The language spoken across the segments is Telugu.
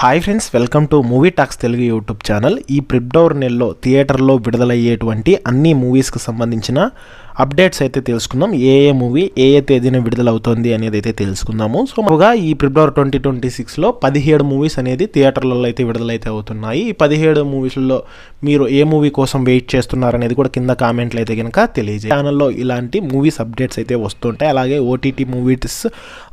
Hi friends welcome to movie talks Telugu YouTube channel ఈ ప్రిప్డోర్ నెలలో థియేటర్లో విడుదలయ్యేటువంటి అన్ని మూవీస్కి సంబంధించిన అప్డేట్స్ అయితే తెలుసుకుందాం. ఏ ఏ మూవీ ఏ ఏ తేదీన విడుదలవుతుంది అనేది అయితే తెలుసుకుందాము. సో మామూలుగా ఈ ఫిబ్రవరి ట్వంటీ ట్వంటీ సిక్స్లో పదిహేడు మూవీస్ అనేది థియేటర్లలో అయితే విడుదలైతే అవుతున్నాయి. ఈ పదిహేడు మూవీస్లో మీరు ఏ మూవీ కోసం వెయిట్ చేస్తున్నారనేది కూడా కింద కామెంట్లు అయితే కనుక తెలియజేయ ఛానల్లో ఇలాంటి మూవీస్ అప్డేట్స్ అయితే వస్తుంటాయి. అలాగే ఓటీటీ మూవీస్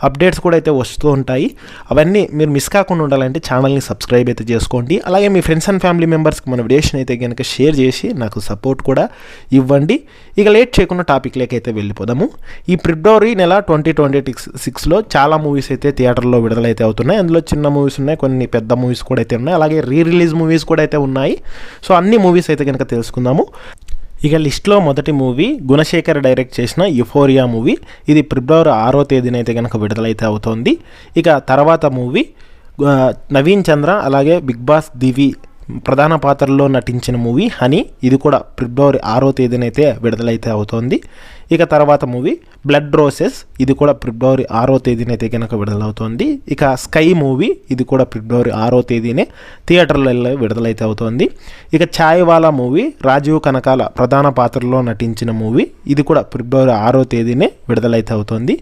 అప్డేట్స్ కూడా అయితే వస్తూ ఉంటాయి. అవన్నీ మీరు మిస్ కాకుండా ఉండాలంటే ఛానల్ని సబ్స్క్రైబ్ అయితే చేసుకోండి. అలాగే మీ ఫ్రెండ్స్ అండ్ ఫ్యామిలీ మెంబర్స్కి మన వీడియోస్ని అయితే కనుక షేర్ చేసి నాకు సపోర్ట్ కూడా ఇవ్వండి. ఇక లేట్ చేయకుండా టాపిక్లోకి అయితే వెళ్ళిపోదాము. ఈ ఫిబ్రవరి నెల ట్వంటీ ట్వంటీ సిక్స్ సిక్స్లో చాలా మూవీస్ అయితే థియేటర్లో విడుదలైతే అవుతున్నాయి. అందులో చిన్న మూవీస్ ఉన్నాయి కొన్ని పెద్ద మూవీస్ కూడా అయితే ఉన్నాయి. అలాగే రీ రిలీజ్ మూవీస్ కూడా అయితే ఉన్నాయి. సో అన్ని మూవీస్ అయితే కనుక తెలుసుకుందాము. ఇక లిస్ట్లో మొదటి మూవీ గుణశేఖర్ డైరెక్ట్ చేసిన యుఫోరియా మూవీ ఇది ఫిబ్రవరి ఆరో తేదీన అయితే కనుక విడుదలైతే అవుతోంది. ఇక తర్వాత మూవీ నవీన్ చంద్ర అలాగే బిగ్ బాస్ దివి ప్రధాన పాత్రలో నటించిన మూవీ హనీ. ఇది కూడా ఫిబ్రవరి ఆరో తేదీనైతే విడుదలైతే అవుతోంది. ఇక తర్వాత మూవీ బ్లడ్ రోసెస్. ఇది కూడా ఫిబ్రవరి ఆరో తేదీనైతే కనుక విడుదలవుతోంది. ఇక స్కై మూవీ. ఇది కూడా ఫిబ్రవరి ఆరో తేదీనే థియేటర్లలో విడుదలైతే అవుతోంది. ఇక ఛాయ్వాలా మూవీ. రాజీవ్ కనకాల ప్రధాన పాత్రలో నటించిన మూవీ. ఇది కూడా ఫిబ్రవరి ఆరో తేదీనే విడుదలైతే అవుతోంది.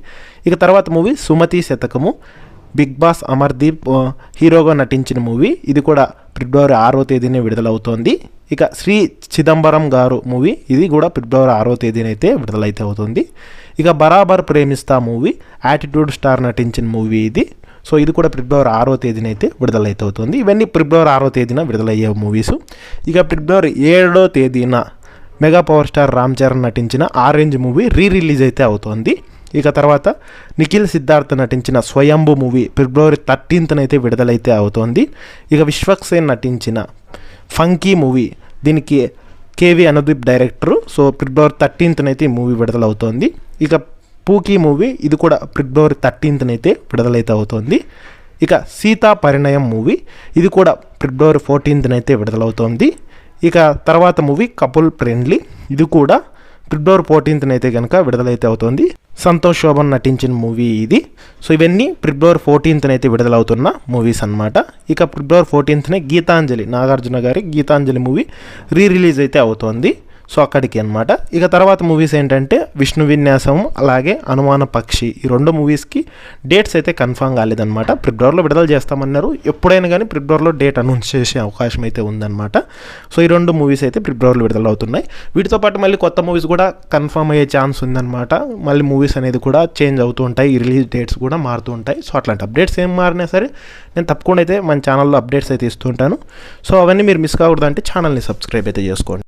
ఇక తర్వాత movie Sumathi Sathakamu. Big Boss Amardeep హీరోగా నటించిన మూవీ. ఇది కూడా ఫిబ్రవరి ఆరో తేదీనే విడుదలవుతోంది. ఇక శ్రీ చిదంబరం గారు మూవీ ఇది కూడా ఫిబ్రవరి ఆరో తేదీనైతే విడుదలైతే అవుతుంది ఇక Barabar Premistha movie attitude star నటించిన మూవీ ఇది. సో ఇది కూడా ఫిబ్రవరి ఆరో తేదీన అయితే విడుదలైతే అవుతుంది ఇవన్నీ ఫిబ్రవరి ఆరో తేదీన విడుదలయ్యే మూవీస్. ఇక ఫిబ్రవరి ఏడో తేదీన mega power star Ram Charan నటించిన ఆరెంజ్ మూవీ రీ రిలీజ్ అయితే అవుతోంది. ఇక తర్వాత నిఖిల్ సిద్ధార్థ్ నటించిన స్వయంభు మూవీ ఫిబ్రవరి థర్టీన్త్న అయితే విడుదలైతే అవుతోంది. ఇక విశ్వక్సేన్ నటించిన ఫంకీ మూవీ దీనికి K V Anudeep director. So February థర్టీన్త్న అయితే ఈ మూవీ విడుదలవుతోంది. ఇక పూకీ మూవీ ఇది కూడా ఫిబ్రవరి థర్టీన్త్న అయితే విడుదలైతే అవుతోంది. ఇక సీతా పరిణయం మూవీ ఇది కూడా ఫిబ్రవరి ఫోర్టీన్త్న అయితే విడుదలవుతోంది. ఇక తర్వాత మూవీ కపుల్ ఫ్రెండ్లీ ఇది కూడా ఫిబ్రవరి ఫోర్టీన్త్న అయితే కనుక విడుదలైతే అవుతుంది. సంతోష్ శోభన్ నటించిన మూవీ ఇది. సో ఇవన్నీ ఫిబ్రవరి ఫోర్టీన్త్న అయితే విడుదలవుతున్న మూవీస్ అన్నమాట. ఇక ఫిబ్రవరి ఫోర్టీన్త్నే గీతాంజలి నాగార్జున గారి గీతాంజలి మూవీ రీ రిలీజ్ అయితే అవుతోంది. సో అక్కడికి అనమాట ఇక తర్వాత మూవీస్ ఏంటంటే విష్ణు విన్యాసం అలాగే అనుమాన పక్షి. ఈ రెండు మూవీస్కి డేట్స్ అయితే కన్ఫామ్ కాలేదన్నమాట. ఫిబ్రవరిలో విడుదల చేస్తామన్నారు. ఎప్పుడైనా కానీ ఫిబ్రవరిలో డేట్ అనౌన్స్ చేసే అవకాశం అయితే ఉందన్నమాట. సో ఈ రెండు మూవీస్ అయితే ఫిబ్రవరిలో విడుదల అవుతున్నాయి. వీటితో పాటు మళ్ళీ కొత్త మూవీస్ కూడా కన్ఫర్మ్ అయ్యే ఛాన్స్ ఉందన్నమాట. మళ్ళీ మూవీస్ అనేది కూడా చేంజ్ అవుతూ ఉంటాయి. ఈ రిలీజ్ డేట్స్ కూడా మారుతూ ఉంటాయి. సో అట్లాంటి అప్డేట్స్ ఏం మారినా సరే నేను తప్పకుండా అయితే మన ఛానల్లో అప్డేట్స్ అయితే ఇస్తుంటాను సో అవన్నీ మీరు మిస్ కాకూడదంటే ఛానల్ని సబ్స్క్రైబ్ అయితే చేసుకోండి.